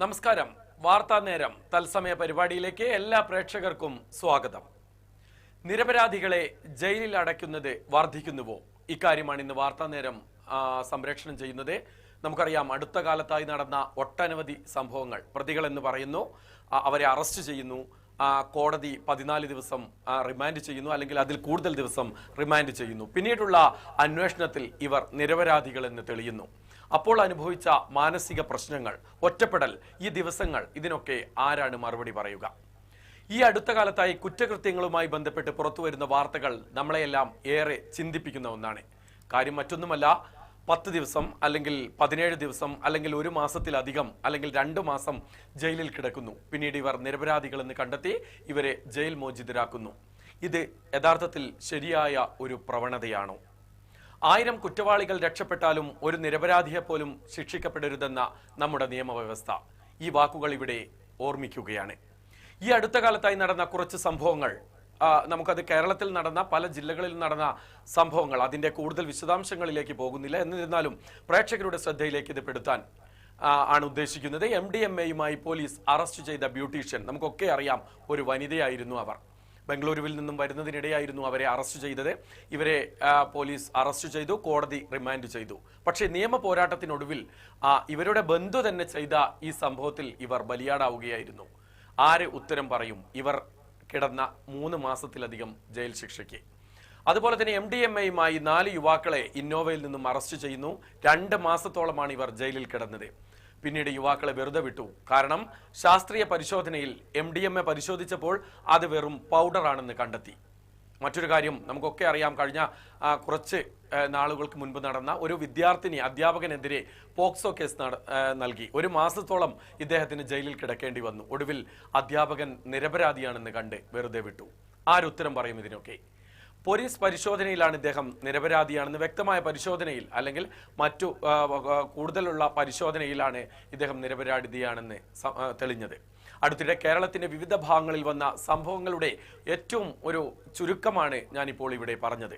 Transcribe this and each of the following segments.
നമസ്കാരം. വാർത്താ നേരം തത്സമയ പരിപാടിയിലേക്ക് എല്ലാ പ്രേക്ഷകർക്കും സ്വാഗതം. നിരപരാധികളെ ജയിലിൽ അടയ്ക്കുന്നത് വർദ്ധിക്കുന്നുവോ ഇക്കാര്യമാണ് ഇന്ന് വാർത്താ നേരം സംപ്രേഷണം ചെയ്യുന്നത്. നമുക്കറിയാം അടുത്ത കാലത്തായി നടന്ന ഒട്ടനവധി സംഭവങ്ങൾ. പ്രതികൾ എന്ന് പറയുന്നു അവരെ അറസ്റ്റ് ചെയ്യുന്നു കോടതി പതിനാല് ദിവസം റിമാൻഡ് ചെയ്യുന്നു അല്ലെങ്കിൽ അതിൽ കൂടുതൽ ദിവസം റിമാൻഡ് ചെയ്യുന്നു. പിന്നീടുള്ള അന്വേഷണത്തിൽ ഇവർ നിരപരാധികളെന്ന് തെളിയുന്നു. അപ്പോൾ അനുഭവിച്ച മാനസിക പ്രശ്നങ്ങൾ ഒറ്റപ്പെടൽ ഈ ദിവസങ്ങൾ ഇതിനൊക്കെ ആരാണ് മറുപടി പറയുക? ഈ അടുത്ത കാലത്തായി കുറ്റകൃത്യങ്ങളുമായി ബന്ധപ്പെട്ട് പുറത്തുവരുന്ന വാർത്തകൾ നമ്മളെയെല്ലാം ഏറെ ചിന്തിപ്പിക്കുന്ന ഒന്നാണ്. കാര്യം മറ്റൊന്നുമല്ല പത്ത് ദിവസം അല്ലെങ്കിൽ പതിനേഴ് ദിവസം അല്ലെങ്കിൽ ഒരു മാസത്തിലധികം അല്ലെങ്കിൽ രണ്ട് മാസം ജയിലിൽ കിടക്കുന്നു. പിന്നീട് ഇവർ നിരപരാധികളെന്ന് കണ്ടെത്തി ഇവരെ ജയിൽ മോചിതരാക്കുന്നു. ഇത് യഥാർത്ഥത്തിൽ ശരിയായ ഒരു പ്രവണതയാണോ? ആയിരം കുറ്റവാളികൾ രക്ഷപ്പെട്ടാലും ഒരു നിരപരാധിയെ പോലും ശിക്ഷിക്കപ്പെടരുതെന്ന നമ്മുടെ നിയമവ്യവസ്ഥ. ഈ വാക്കുകൾ ഇവിടെ ഓർമ്മിക്കുകയാണ്. ഈ അടുത്ത കാലത്തായി നടന്ന കുറച്ച് സംഭവങ്ങൾ നമുക്കത് കേരളത്തിൽ നടന്ന പല ജില്ലകളിൽ നടന്ന സംഭവങ്ങൾ അതിന്റെ കൂടുതൽ വിശദാംശങ്ങളിലേക്ക് പോകുന്നില്ല. എന്നിരുന്നാലും പ്രേക്ഷകരുടെ ശ്രദ്ധയിലേക്ക് ഇത് പെടുത്താൻ ആണ് ഉദ്ദേശിക്കുന്നത്. എം ഡി എം എയുമായി പോലീസ് അറസ്റ്റ് ചെയ്ത ബ്യൂട്ടീഷ്യൻ നമുക്കൊക്കെ അറിയാം ഒരു വനിതയായിരുന്നു അവർ. ബംഗളൂരുവിൽ നിന്നും വരുന്നതിനിടെയായിരുന്നു അവരെ അറസ്റ്റ് ചെയ്തത്. ഇവരെ പോലീസ് അറസ്റ്റ് ചെയ്തു കോടതി റിമാൻഡ് ചെയ്തു. പക്ഷേ നിയമ പോരാട്ടത്തിനൊടുവിൽ ഇവരുടെ ബന്ധു തന്നെ ചെയ്ത ഈ സംഭവത്തിൽ ഇവർ ബലിയാടാവുകയായിരുന്നു. ആര് ഉത്തരം പറയും? ഇവർ കിടന്ന മൂന്ന് മാസത്തിലധികം ജയിൽ ശിക്ഷയ്ക്ക്. അതുപോലെ തന്നെ എം ഡി എം എയുമായി നാല് യുവാക്കളെ ഇന്നോവയിൽ നിന്നും അറസ്റ്റ് ചെയ്യുന്നു. രണ്ട് മാസത്തോളമാണ് ഇവർ ജയിലിൽ കിടന്നത്. പിന്നീട് യുവാക്കളെ വെറുതെ വിട്ടു. കാരണം ശാസ്ത്രീയ പരിശോധനയിൽ എം ഡി എം എ പരിശോധിച്ചപ്പോൾ അത് വെറും പൗഡറാണെന്ന് കണ്ടെത്തി. മറ്റൊരു കാര്യം നമുക്കൊക്കെ അറിയാം കഴിഞ്ഞ കുറച്ച് നാളുകൾക്ക് മുൻപ് നടന്ന ഒരു വിദ്യാർത്ഥിനി അധ്യാപകനെതിരെ പോക്സോ കേസ് നൽകി. ഒരു മാസത്തോളം ഇദ്ദേഹത്തിന് ജയിലിൽ കിടക്കേണ്ടി വന്നു. ഒടുവിൽ അധ്യാപകൻ നിരപരാധിയാണെന്ന് കണ്ട് വെറുതെ വിട്ടു. ആരുത്തരം പറയും ഇതിനൊക്കെ? പോലീസ് പരിശോധനയിലാണ് ഇദ്ദേഹം നിരപരാധിയാണെന്ന് വ്യക്തമായ പരിശോധനയിൽ അല്ലെങ്കിൽ മറ്റു കൂടുതലുള്ള പരിശോധനയിലാണ് ഇദ്ദേഹം നിരപരാധിയാണെന്ന് തെളിഞ്ഞത്. അടുത്തിടെ കേരളത്തിന്റെ വിവിധ ഭാഗങ്ങളിൽ വന്ന സംഭവങ്ങളുടെ ഏറ്റവും ഒരു ചുരുക്കമാണ് ഞാനിപ്പോൾ ഇവിടെ പറഞ്ഞത്.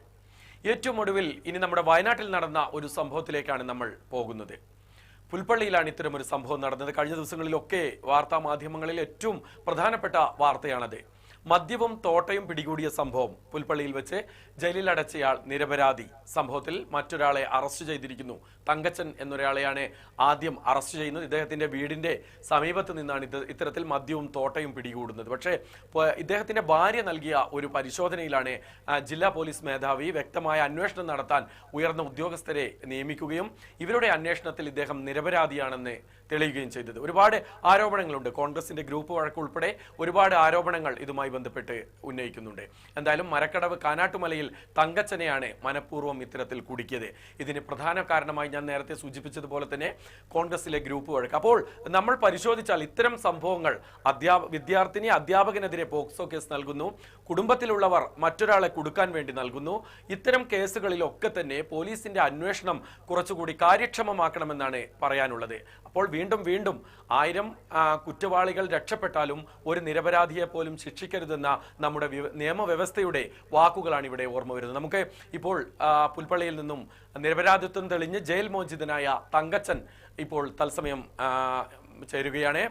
ഏറ്റവും ഒടുവിൽ ഇനി നമ്മുടെ വയനാട്ടിൽ നടന്ന ഒരു സംഭവത്തിലേക്കാണ് നമ്മൾ പോകുന്നത്. പുൽപ്പള്ളിയിലാണ് ഒരു സംഭവം നടന്നത്. കഴിഞ്ഞ ദിവസങ്ങളിലൊക്കെ വാർത്താ മാധ്യമങ്ങളിൽ ഏറ്റവും പ്രധാനപ്പെട്ട വാർത്തയാണത്. മദ്യവും തോട്ടയും പിടികൂടിയ സംഭവം പുൽപ്പള്ളിയിൽ വെച്ച് ജയിലിൽ അടച്ചയാൾ നിരപരാധി. സംഭവത്തിൽ മറ്റൊരാളെ അറസ്റ്റ് ചെയ്തിരിക്കുന്നു. തങ്കച്ചൻ എന്നൊരാളെയാണ് ആദ്യം അറസ്റ്റ് ചെയ്യുന്നത്. ഇദ്ദേഹത്തിന്റെ വീടിന്റെ സമീപത്ത് നിന്നാണ് ഇത് ഇത്തരത്തിൽ മദ്യവും തോട്ടയും പിടികൂടുന്നത്. പക്ഷേ ഇദ്ദേഹത്തിന്റെ ഭാര്യ നൽകിയ ഒരു പരിശോധനയിലാണ് ജില്ലാ പോലീസ് മേധാവി വ്യക്തമായ അന്വേഷണം നടത്താൻ ഉയർന്ന ഉദ്യോഗസ്ഥരെ നിയമിക്കുകയും ഇവരുടെ അന്വേഷണത്തിൽ ഇദ്ദേഹം നിരപരാധിയാണെന്ന് തെളിയുകയും ചെയ്തത്. ഒരുപാട് ആരോപണങ്ങളുണ്ട്. കോൺഗ്രസിന്റെ ഗ്രൂപ്പ് വഴക്ക് ഉൾപ്പെടെ ഒരുപാട് ആരോപണങ്ങൾ ഇതുമായി ബന്ധപ്പെട്ട് ഉന്നയിക്കുന്നുണ്ട്. എന്തായാലും മരക്കടവ് കാനാട്ടുമലയിൽ തങ്കച്ചനെയാണ് മനഃപൂർവം ഇത്തരത്തിൽ കുടുക്കിയത്. ഇതിന് പ്രധാന കാരണമായി ഞാൻ നേരത്തെ സൂചിപ്പിച്ചതുപോലെ തന്നെ കോൺഗ്രസിലെ ഗ്രൂപ്പ് വഴക്ക്. അപ്പോൾ നമ്മൾ പരിശോധിച്ചാൽ ഇത്തരം സംഭവങ്ങൾ അധ്യാപ വിദ്യാർത്ഥിനി അധ്യാപകനെതിരെ പോക്സോ കേസ് നൽകുന്നു. കുടുംബത്തിലുള്ളവർ മറ്റൊരാളെ കൊടുക്കാൻ വേണ്ടി നൽകുന്നു. ഇത്തരം കേസുകളിലൊക്കെ തന്നെ പോലീസിന്റെ അന്വേഷണം കുറച്ചുകൂടി കാര്യക്ഷമമാക്കണമെന്നാണ് പറയാനുള്ളത്. അപ്പോൾ വീണ്ടും വീണ്ടും ആയിരം കുറ്റവാളികൾ രക്ഷപ്പെട്ടാലും ഒരു നിരപരാധിയെ പോലും ശിക്ഷിക്കരുതെന്ന നമ്മുടെ നിയമവ്യവസ്ഥയുടെ വാക്കുകളാണ് ഇവിടെ ഓർമ്മ വരുന്നത്. നമുക്ക് ഇപ്പോൾ പുൽപ്പള്ളിയിൽ നിന്നും നിരപരാധിത്വം തെളിഞ്ഞ് ജയിൽ മോചിതനായ തങ്കച്ചൻ ഇപ്പോൾ തത്സമയം ചേരുകയാണ്.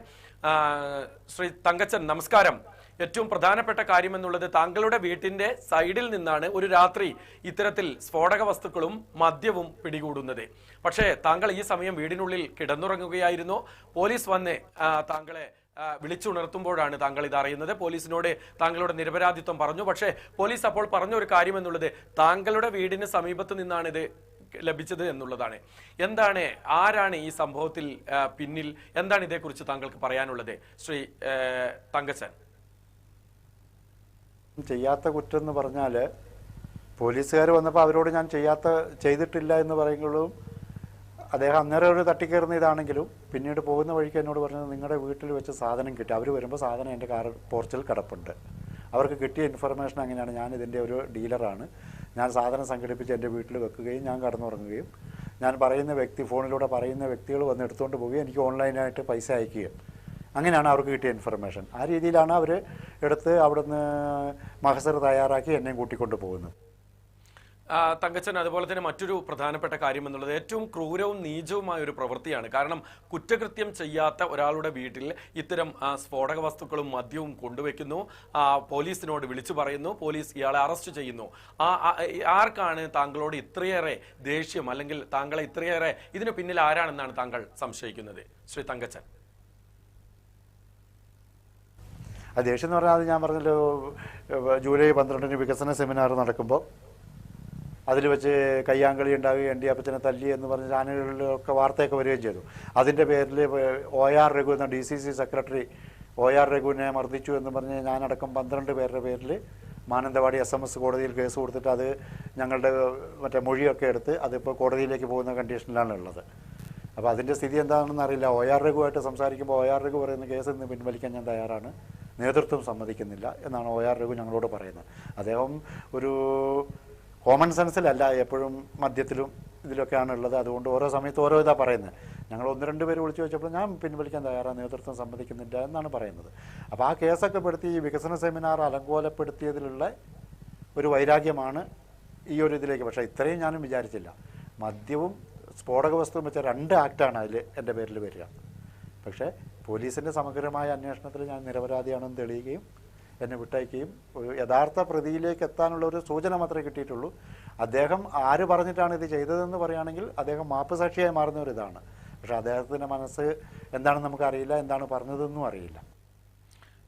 ശ്രീ തങ്കച്ചൻ നമസ്കാരം. ഏറ്റവും പ്രധാനപ്പെട്ട കാര്യം എന്നുള്ളത് താങ്കളുടെ വീട്ടിന്റെ സൈഡിൽ നിന്നാണ് ഒരു രാത്രി ഇത്തരത്തിൽ സ്ഫോടക വസ്തുക്കളും മദ്യവും പിടികൂടുന്നത്. പക്ഷേ താങ്കൾ ഈ സമയം വീടിനുള്ളിൽ കിടന്നുറങ്ങുകയായിരുന്നു. പോലീസ് വന്ന് താങ്കളെ വിളിച്ചുണർത്തുമ്പോഴാണ് താങ്കൾ ഇത് അറിയുന്നത്. പോലീസിനോട് താങ്കളുടെ നിരപരാധിത്വം പറഞ്ഞു. പക്ഷേ പോലീസ് അപ്പോൾ പറഞ്ഞ ഒരു കാര്യം എന്നുള്ളത് താങ്കളുടെ വീടിന് സമീപത്ത് നിന്നാണ് ഇത് ലഭിച്ചത് എന്നുള്ളതാണ്. എന്താണ് ആരാണ് ഈ സംഭവത്തിൽ പിന്നിൽ? എന്താണ് ഇതേക്കുറിച്ച് താങ്കൾക്ക് പറയാനുള്ളത്? ശ്രീ തങ്കച്ചൻ. ചെയ്യാത്ത കുറ്റം എന്ന് പറഞ്ഞാൽ പോലീസുകാർ വന്നപ്പോൾ അവരോട് ഞാൻ ചെയ്യാത്ത ചെയ്തിട്ടില്ല എന്ന് പറയുമ്പോഴും അദ്ദേഹം അന്നേരം ഒരു തട്ടിക്കയറുന്ന ഇതാണെങ്കിലും പിന്നീട് പോകുന്ന വഴിക്ക് എന്നോട് പറഞ്ഞത് നിങ്ങളുടെ വീട്ടിൽ വെച്ച് സാധനം കിട്ടി. അവർ വരുമ്പോൾ സാധനം എന്റെ കാർ പോർച്ചിൽ കിടപ്പുണ്ട്. അവർക്ക് കിട്ടിയ ഇൻഫർമേഷൻ അങ്ങനെയാണ്. ഞാൻ ഇതിന്റെ ഒരു ഡീലറാണ് ഞാൻ സാധനം സംഘടിപ്പിച്ച് എന്റെ വീട്ടിൽ വെക്കുകയും ഞാൻ കടന്നുറങ്ങുകയും ഞാൻ പറയുന്ന വ്യക്തി ഫോണിലൂടെ പറയുന്ന വ്യക്തികൾ വന്ന് എടുത്തുകൊണ്ട് പോവുകയും എനിക്ക് ഓൺലൈനായിട്ട് പൈസ അയക്കുകയും അങ്ങനെയാണ് അവർക്ക് കിട്ടിയ ഇൻഫർമേഷൻ ആ രീതിയിലാണ് അവർ എടുത്ത് അവിടുന്ന് മഹസർ തയ്യാറാക്കി എന്നെയും കൂട്ടിക്കൊണ്ട് പോകുന്നത്. തങ്കച്ചൻ അതുപോലെ തന്നെ മറ്റൊരു പ്രധാനപ്പെട്ട കാര്യം എന്നുള്ളത് ഏറ്റവും ക്രൂരവും നീചവുമായ ഒരു പ്രവൃത്തിയാണ്. കാരണം കുറ്റകൃത്യം ചെയ്യാത്ത ഒരാളുടെ വീട്ടിൽ ഇത്തരം സ്ഫോടക വസ്തുക്കളും മദ്യവും കൊണ്ടുവയ്ക്കുന്നു പോലീസിനോട് വിളിച്ചു പറയുന്നു. പോലീസ് ഇയാളെ അറസ്റ്റ് ചെയ്യുന്നു. ആർക്കാണ് താങ്കളോട് ഇത്രയേറെ ദേഷ്യം അല്ലെങ്കിൽ താങ്കളെ ഇത്രയേറെ ഇതിന് പിന്നിൽ ആരാണെന്നാണ് താങ്കൾ സംശയിക്കുന്നത്? ശ്രീ തങ്കച്ചൻ. ആ ദേഷ്യം എന്ന് പറഞ്ഞാൽ അത് ഞാൻ പറഞ്ഞല്ലോ ജൂലൈ പന്ത്രണ്ടിന് വികസന സെമിനാർ നടക്കുമ്പോൾ അതിൽ വെച്ച് കയ്യാങ്കളി ഉണ്ടാവുകയും ഡി അപ്പച്ചനെ തല്ലി എന്ന് പറഞ്ഞ ചാനലുകളിലൊക്കെ വാർത്തയൊക്കെ വരികയും ചെയ്തു. അതിന്റെ പേരിൽ ഒ ആർ രഘു എന്ന D C C secretary O R രഘുവിനെ മർദ്ദിച്ചു എന്ന് പറഞ്ഞ് ഞാനടക്കം പന്ത്രണ്ട് പേരുടെ പേരിൽ മാനന്തവാടി എസ് എം എസ് കോടതിയിൽ കേസ് കൊടുത്തിട്ട് അത് ഞങ്ങളുടെ മറ്റേ മൊഴിയൊക്കെ എടുത്ത് അതിപ്പോൾ കോടതിയിലേക്ക് പോകുന്ന കണ്ടീഷനിലാണ് ഉള്ളത്. അപ്പോൾ അതിന്റെ സ്ഥിതി എന്താണെന്ന് അറിയില്ല ഒ ആർ രഘുവായിട്ട് സംസാരിക്കുമ്പോൾ ഒ ആർ രഘു പറയുന്ന കേസ് ഇന്ന് പിൻവലിക്കാൻ ഞാൻ തയ്യാറാണ്. നേതൃത്വം സമ്മതിക്കുന്നില്ല എന്നാണ് ഒ ആർ രഘു ഞങ്ങളോട് പറയുന്നത്. അദ്ദേഹം ഒരു കോമൺ സെൻസിലല്ല എപ്പോഴും മദ്യത്തിലും ഇതിലൊക്കെയാണ് ഉള്ളത്. അതുകൊണ്ട് ഓരോ സമയത്ത് ഓരോ ഇതാ പറയുന്നത്. ഞങ്ങൾ ഒന്ന് രണ്ട് പേര് വിളിച്ചു വെച്ചപ്പോൾ ഞാൻ പിൻവലിക്കാൻ തയ്യാറാണ് നേതൃത്വം സമ്മതിക്കുന്നില്ല എന്നാണ് പറയുന്നത്. അപ്പോൾ ആ കേസൊക്കെ പെടുത്തി ഈ വികസന സെമിനാർ അലങ്കോലപ്പെടുത്തിയതിലുള്ള ഒരു വൈരാഗ്യമാണ് ഈ ഒരു ഇതിലേക്ക്. പക്ഷേ ഇത്രയും ഞാനും വിചാരിച്ചില്ല. മദ്യവും സ്ഫോടക വസ്തുവും വെച്ച രണ്ട് ആക്റ്റാണ് അതിൽ എന്റെ പേരിൽ വരിക. പക്ഷേ പോലീസിന്റെ സമഗ്രമായ അന്വേഷണത്തിൽ ഞാൻ നിരപരാധിയാണെന്ന് തെളിയുകയും എന്നെ വിട്ടയക്കുകയും ഒരു യഥാർത്ഥ പ്രതിയിലേക്ക് എത്താനുള്ള ഒരു സൂചന മാത്രമേ കിട്ടിയിട്ടുള്ളൂ. അദ്ദേഹം ആര് പറഞ്ഞിട്ടാണ് ഇത് ചെയ്തതെന്ന് പറയുകയാണെങ്കിൽ അദ്ദേഹം മാപ്പ് സാക്ഷിയായി മാറുന്ന ഒരു ഇതാണ് പക്ഷേ അദ്ദേഹത്തിന്റെ മനസ്സ് എന്താണെന്ന് നമുക്കറിയില്ല എന്താണ് പറഞ്ഞതെന്നും അറിയില്ല.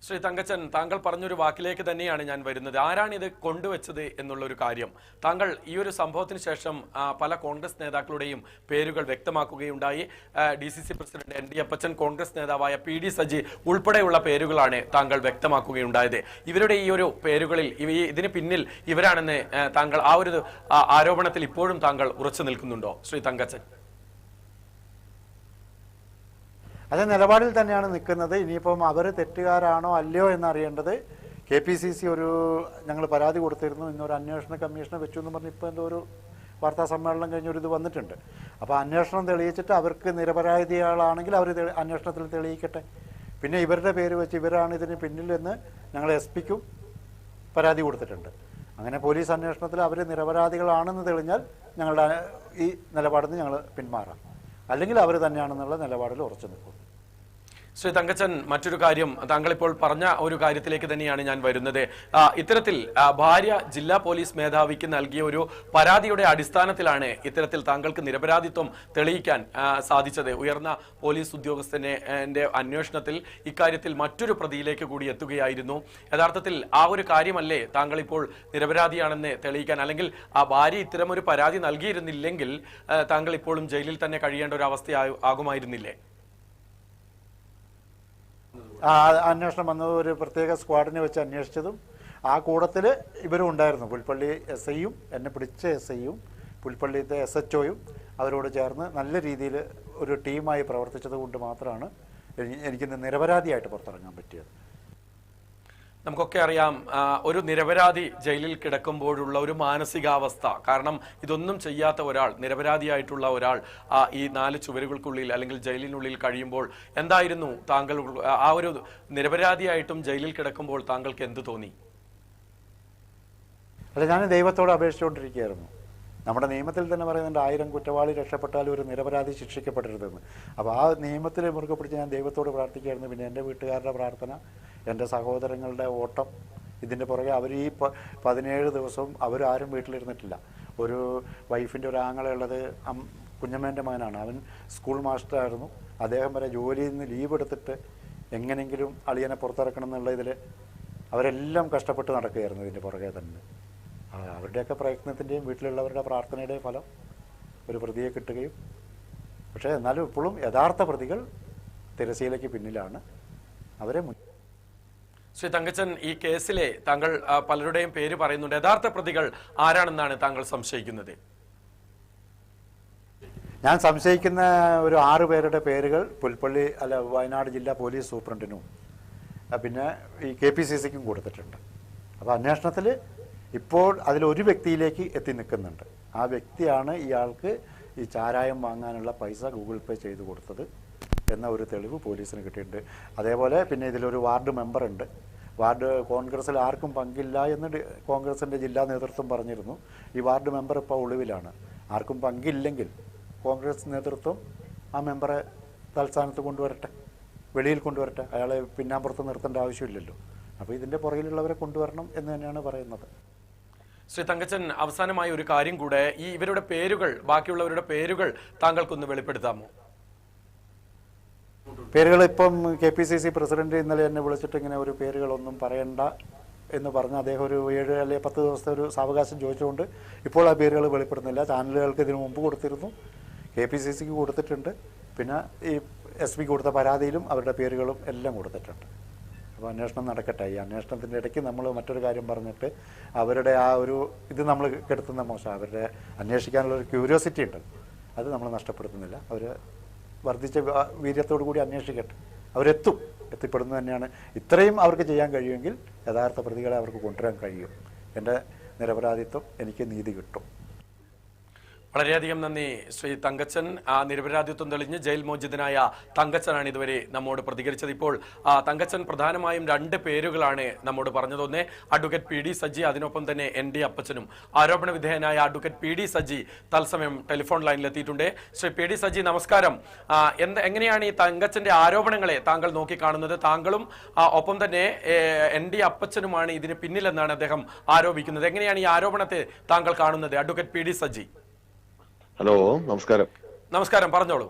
ശ്രീ തങ്കച്ചൻ താങ്കൾ പറഞ്ഞൊരു വാക്കിലേക്ക് തന്നെയാണ് ഞാൻ വരുന്നത്. ആരാണ് ഇത് കൊണ്ടുവച്ചത് എന്നുള്ള ഒരു കാര്യം. താങ്കൾ ഈ ഒരു സംഭവത്തിന് ശേഷം പല കോൺഗ്രസ് നേതാക്കളുടെയും പേരുകൾ വ്യക്തമാക്കുകയുണ്ടായി. D C C president N D Appachan Congress നേതാവായ പി ഡി സജി ഉൾപ്പെടെയുള്ള പേരുകളാണ് താങ്കൾ വ്യക്തമാക്കുകയുണ്ടായത്. ഇവരുടെ ഈ ഒരു പേരുകളിൽ ഇതിന് പിന്നിൽ ഇവരാണെന്ന് താങ്കൾ ആ ഒരു ആരോപണത്തിൽ ഇപ്പോഴും താങ്കൾ ഉറച്ചു നിൽക്കുന്നുണ്ടോ ശ്രീ തങ്കച്ചൻ? അത് നിലപാടിൽ തന്നെയാണ് നിൽക്കുന്നത്. ഇനിയിപ്പം അവർ തെറ്റുകാരാണോ അല്ലയോ എന്നറിയേണ്ടത് കെ പി സി സി ഒരു ഞങ്ങൾ പരാതി കൊടുത്തിരുന്നു. ഇന്നൊരു അന്വേഷണ കമ്മീഷനെ വെച്ചു എന്ന് പറഞ്ഞ് ഇപ്പോൾ എന്തോ ഒരു വാർത്താ സമ്മേളനം കഴിഞ്ഞൊരു ഇത് വന്നിട്ടുണ്ട്. അപ്പോൾ അന്വേഷണം തെളിയിച്ചിട്ട് അവർക്ക് നിരപരാധികളാണെങ്കിൽ അവർ അന്വേഷണത്തിൽ തെളിയിക്കട്ടെ. പിന്നെ ഇവരുടെ പേര് വെച്ച് ഇവരാണ് ഇതിന് പിന്നിലെന്ന് ഞങ്ങൾ എസ് പിക്കും പരാതി കൊടുത്തിട്ടുണ്ട്. അങ്ങനെ പോലീസ് അന്വേഷണത്തിൽ അവർ നിരപരാധികളാണെന്ന് തെളിഞ്ഞാൽ ഞങ്ങളുടെ ഈ നിലപാടിൽ നിന്ന് ഞങ്ങൾ പിന്മാറാം. അല്ലെങ്കിൽ അവർ തന്നെയാണെന്നുള്ള നിലപാടിൽ ഉറച്ചു നിൽക്കും. ശ്രീ തങ്കച്ചൻ മറ്റൊരു കാര്യം താങ്കൾ ഇപ്പോൾ പറഞ്ഞ ഒരു കാര്യത്തിലേക്ക് തന്നെയാണ് ഞാൻ വരുന്നത്. ഇത്തരത്തിൽ ഭാര്യ ജില്ലാ പോലീസ് മേധാവിക്ക് നൽകിയ ഒരു പരാതിയുടെ അടിസ്ഥാനത്തിലാണ് ഇത്തരത്തിൽ താങ്കൾക്ക് നിരപരാധിത്വം തെളിയിക്കാൻ സാധിച്ചത്. ഉയർന്ന പോലീസ് ഉദ്യോഗസ്ഥനെ അന്വേഷണത്തിൽ ഇക്കാര്യത്തിൽ മറ്റൊരു പ്രതിയിലേക്ക് കൂടി എത്തുകയായിരുന്നു. യഥാർത്ഥത്തിൽ ആ ഒരു കാര്യമല്ലേ താങ്കൾ ഇപ്പോൾ നിരപരാധിയാണെന്ന് തെളിയിക്കാൻ? അല്ലെങ്കിൽ ആ ഭാര്യ ഇത്തരം ഒരു പരാതി നൽകിയിരുന്നില്ലെങ്കിൽ താങ്കൾ ഇപ്പോഴും ജയിലിൽ തന്നെ കഴിയേണ്ട ഒരു അവസ്ഥ ആകുമായിരുന്നില്ലേ? അന്വേഷണം വന്നത് ഒരു പ്രത്യേക സ്ക്വാഡിനെ വെച്ച് അന്വേഷിച്ചതും ആ കൂടത്തിൽ ഇവരും ഉണ്ടായിരുന്നു. പുൽപ്പള്ളി എസ് ഐയും എന്നെ പിടിച്ച എസ് ഐയും പുൽപ്പള്ളിയിലത്തെ എസ് എച്ച് ഒയും അവരോട് ചേർന്ന് നല്ല രീതിയിൽ ഒരു ടീമായി പ്രവർത്തിച്ചത് കൊണ്ട് മാത്രമാണ് എനി- എനിക്കിന്ന് നിരപരാധിയായിട്ട് പുറത്തിറങ്ങാൻ പറ്റിയത്. നമുക്കൊക്കെ അറിയാം ഒരു നിരപരാധി ജയിലിൽ കിടക്കുമ്പോഴുള്ള ഒരു മാനസികാവസ്ഥ. കാരണം ഇതൊന്നും ചെയ്യാത്ത ഒരാൾ നിരപരാധിയായിട്ടുള്ള ഒരാൾ ഈ നാല് ചുവരുകൾക്കുള്ളിൽ അല്ലെങ്കിൽ ജയിലിനുള്ളിൽ കഴിയുമ്പോൾ എന്തായിരുന്നു താങ്കൾ ആ ഒരു നിരപരാധിയായിട്ടും ജയിലിൽ കിടക്കുമ്പോൾ താങ്കൾക്ക് എന്ത് തോന്നി? അല്ല ഞാൻ ദൈവത്തോട് അപേക്ഷിച്ചുകൊണ്ടിരിക്കുകയായിരുന്നു. നമ്മുടെ നിയമത്തിൽ തന്നെ പറയുന്നുണ്ട് ആയിരം കുറ്റവാളി രക്ഷപ്പെട്ടാൽ ഒരു നിരപരാധി ശിക്ഷിക്കപ്പെടരുതെന്ന്. അപ്പോൾ ആ നിയമത്തിൽ മുറുകെ പിടിച്ച് ഞാൻ ദൈവത്തോട് പ്രാർത്ഥിക്കുകയായിരുന്നു. പിന്നെ എന്റെ വീട്ടുകാരുടെ പ്രാർത്ഥന എന്റെ സഹോദരങ്ങളുടെ ഓട്ടം ഇതിന്റെ പുറകെ അവർ ഈ പതിനേഴ് ദിവസവും അവരാരും വീട്ടിലിരുന്നിട്ടില്ല. ഒരു വൈഫിന്റെ ഒരു ആങ്ങളുള്ളത് കുഞ്ഞമ്മേന്റെ മകനാണ്. അവൻ സ്കൂൾ മാസ്റ്ററായിരുന്നു. അദ്ദേഹം വരെ ജോലിയിൽ നിന്ന് ലീവ് എടുത്തിട്ട് എങ്ങനെയെങ്കിലും അളിയനെ പുറത്തിറക്കണം എന്നുള്ള ഇതിൽ അവരെല്ലാം കഷ്ടപ്പെട്ട് നടക്കുകയായിരുന്നു ഇതിന്റെ പുറകെ തന്നെ. അവരുടെയൊക്കെ പ്രയത്നത്തിന്റെയും വീട്ടിലുള്ളവരുടെ പ്രാർത്ഥനയുടെയും ഫലം ഒരു പ്രതിയെ കിട്ടുകയും പക്ഷേ എന്നാലും ഇപ്പോഴും യഥാർത്ഥ പ്രതികൾ തിരശ്ശീലയ്ക്ക് പിന്നിലാണ്. അവരെ മുൻ ശ്രീ തങ്കച്ചൻ ഈ കേസിലെ താങ്കൾ പലരുടെയും പേര് പറയുന്നുണ്ട്. യഥാർത്ഥ പ്രതികൾ ആരാണെന്നാണ് താങ്കൾ സംശയിക്കുന്നത്? ഞാൻ സംശയിക്കുന്ന ഒരു ആറ് പേരുടെ പേരുകൾ പുൽപ്പള്ളി അല്ല വയനാട് ജില്ലാ പോലീസ് സൂപ്രണ്ടിനും പിന്നെ ഈ കെ പി സി സിക്കും കൊടുത്തിട്ടുണ്ട്. അപ്പോൾ അന്വേഷണത്തിൽ ഇപ്പോൾ അതിലൊരു വ്യക്തിയിലേക്ക് എത്തി നിൽക്കുന്നുണ്ട്. ആ വ്യക്തിയാണ് ഇയാൾക്ക് ഈ ചാരായം വാങ്ങാനുള്ള പൈസ ഗൂഗിൾ പേ ചെയ്ത് കൊടുത്തത് എന്ന ഒരു തെളിവ് പോലീസിന് കിട്ടിയിട്ടുണ്ട്. അതേപോലെ പിന്നെ ഇതിലൊരു വാർഡ് മെമ്പറുണ്ട്. വാർഡ് കോൺഗ്രസ്സിൽ ആർക്കും പങ്കില്ല എന്ന് കോൺഗ്രസിന്റെ ജില്ലാ നേതൃത്വം പറഞ്ഞിരുന്നു. ഈ വാർഡ് മെമ്പർ ഇപ്പോൾ ഒളിവിലാണ്. ആർക്കും പങ്കില്ലെങ്കിൽ കോൺഗ്രസ് നേതൃത്വം ആ മെമ്പറെ തൽസ്ഥാനത്ത് കൊണ്ടുവരട്ടെ. വെളിയിൽ കൊണ്ടുവരട്ടെ. അയാളെ പിന്നാമ്പുറത്ത് നിർത്തേണ്ട ആവശ്യമില്ലല്ലോ. അപ്പോൾ ഇതിന്റെ പുറകിലുള്ളവരെ കൊണ്ടുവരണം എന്ന് തന്നെയാണ് പറയുന്നത്. ശ്രീ തങ്കച്ചൻ അവസാനമായ ഒരു കാര്യം കൂടെ ഈ ഇവരുടെ പേരുകൾ ബാക്കിയുള്ളവരുടെ പേരുകൾ താങ്കൾക്കൊന്ന് വെളിപ്പെടുത്താമോ? പേരുകൾ ഇപ്പം K P C C president ഇന്നലെ എന്നെ വിളിച്ചിട്ട് ഇങ്ങനെ ഒരു പേരുകളൊന്നും പറയണ്ട എന്ന് പറഞ്ഞ് അദ്ദേഹം ഒരു ഏഴ് അല്ലെങ്കിൽ പത്ത് ദിവസത്തെ ഒരു സാവകാശം ചോദിച്ചുകൊണ്ട് ഇപ്പോൾ ആ പേരുകൾ വെളിപ്പെടുന്നില്ല. ചാനലുകൾക്ക് ഇതിനു മുമ്പ് കൊടുത്തിരുന്നു. കെ പി സി സിക്ക് കൊടുത്തിട്ടുണ്ട്. പിന്നെ ഈ എസ് പിക്ക് കൊടുത്ത പരാതിയിലും അവരുടെ പേരുകളും എല്ലാം കൊടുത്തിട്ടുണ്ട്. അപ്പോൾ അന്വേഷണം നടക്കട്ടെ. ഈ അന്വേഷണത്തിന്റെ ഇടയ്ക്ക് നമ്മൾ മറ്റൊരു കാര്യം പറഞ്ഞിട്ട് അവരുടെ ആ ഒരു ഇത് നമ്മൾ കെടുത്തുന്ന മോശം. അവരുടെ അന്വേഷിക്കാനുള്ള ഒരു ക്യൂരിയോസിറ്റി ഉണ്ട്. അത് നമ്മൾ നഷ്ടപ്പെടുത്തുന്നില്ല. അവർ വർദ്ധിച്ച വീര്യത്തോടു കൂടി അന്വേഷിക്കട്ടെ. അവരെത്തും. എത്തിപ്പെടുന്നു തന്നെയാണ്. ഇത്രയും അവർക്ക് ചെയ്യാൻ കഴിയുമെങ്കിൽ യഥാർത്ഥ പ്രതികളെ അവർക്ക് കൊണ്ടുവരാൻ കഴിയും. എന്റെ നിരപരാധിത്വം എനിക്ക് നീതി കിട്ടും. വളരെയധികം നന്ദി. ശ്രീ തങ്കച്ചൻ ആ നിരപരാധിത്വം തെളിഞ്ഞ് ജയിൽ മോചിതനായ തങ്കച്ചനാണ് ഇതുവരെ നമ്മോട് പ്രതികരിച്ചത്. ഇപ്പോൾ തങ്കച്ചൻ പ്രധാനമായും രണ്ട് പേരുകളാണ് നമ്മോട് പറഞ്ഞതൊന്നേ അഡ്വക്കേറ്റ് പി ഡി സജി അതിനൊപ്പം തന്നെ എൻ ഡി അപ്പച്ചനും. ആരോപണ വിധേയനായ അഡ്വക്കേറ്റ് പി ഡി സജി തത്സമയം ടെലിഫോൺ ലൈനിൽ എത്തിയിട്ടുണ്ട് ശ്രീ പി ഡി സജി നമസ്കാരം. എന്ത് എങ്ങനെയാണ് ഈ തങ്കച്ചന്റെ ആരോപണങ്ങളെ താങ്കൾ നോക്കിക്കാണുന്നത്? താങ്കളും ഒപ്പം തന്നെ എൻ ഡി അപ്പച്ചനുമാണ് ഇതിന് പിന്നിലെന്നാണ് അദ്ദേഹം ആരോപിക്കുന്നത്. എങ്ങനെയാണ് ഈ ആരോപണത്തെ താങ്കൾ കാണുന്നത്? Advocate P D Saji. Hello നമസ്കാരം. നമസ്കാരം പറഞ്ഞോളൂ.